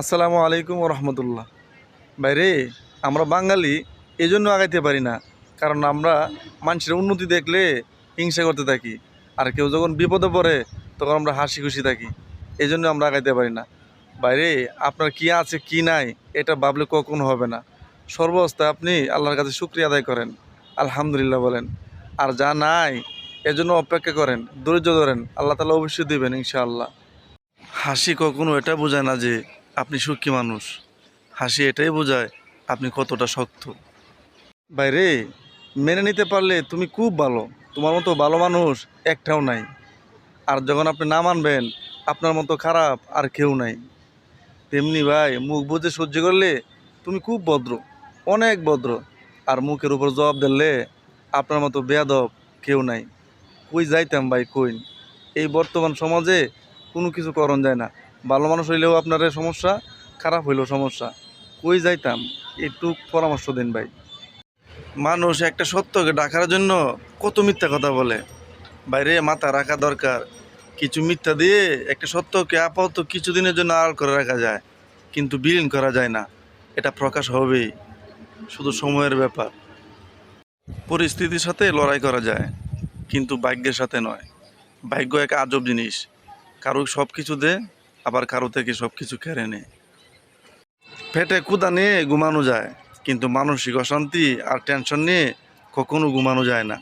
আসসালামু আলাইকুম রহমতুল্লাহ বাইরে আমরা বাঙালি এই জন্য আগাইতে পারি না, কারণ আমরা মানুষের উন্নতি দেখলে হিংসা করতে থাকি, আর কেউ যখন বিপদে পড়ে তখন আমরা হাসি খুশি থাকি এই জন্য আমরা আগাইতে পারি না। বাইরে আপনার কি আছে, কি নাই, এটা ভাবলে কখনো হবে না। সর্বাবস্থায় আপনি আল্লাহর কাছে শুক্রিয়া আদায় করেন, আলহামদুলিল্লাহ বলেন। আর যা নাই, এজন্য অপেক্ষা করেন, ধৈর্য ধরেন, আল্লাহ তালা অবশ্যই দেবেন ইনশাআল্লাহ। হাসি কখনো এটা বোঝায় না যে আপনি সুখী মানুষ। হাসি এটাই বোঝায় আপনি কতটা শক্ত। বাইরে, মেনে নিতে পারলে তুমি খুব ভালো। তোমার মতো ভালো মানুষ একটাও নাই। আর যখন আপনি না মানবেন, আপনার মতো খারাপ আর কেউ নাই। তেমনি ভাই, মুখ বুঝে সহ্য করলে তুমি খুব ভদ্র, অনেক ভদ্র। আর মুখের উপর জবাব দিলে আপনার মতো বেয়াদব কেউ নাই। কই যাইতাম ভাই, কই? এই বর্তমান সমাজে কোনো কিছু করণ যায় না। ভালো মানুষ হইলেও আপনার সমস্যা, খারাপ হইলেও সমস্যা। কই যাইতাম? একটু পরামর্শ দিন ভাই। মানুষ একটা সত্যকে ডাকার জন্য কত মিথ্যা কথা বলে। বাইরে মাথা রাখা দরকার। কিছু মিথ্যা দিয়ে একটা সত্যকে আপাতত কিছুদিনের জন্য আড়াল করে রাখা যায়, কিন্তু বিলীন করা যায় না। এটা প্রকাশ হবেই। শুধু সময়ের ব্যাপার। পরিস্থিতির সাথে লড়াই করা যায়, কিন্তু ভাগ্যের সাথে নয়। ভাগ্য এক আজব জিনিস। কারও সব কিছু দে আবার কারও থেকে সব কিছু কেড়ে নেয়। ফেটে কুদা নিয়ে ঘুমানো যায়, কিন্তু মানসিক অশান্তি আর টেনশন নিয়ে কখনো ঘুমানো যায় না।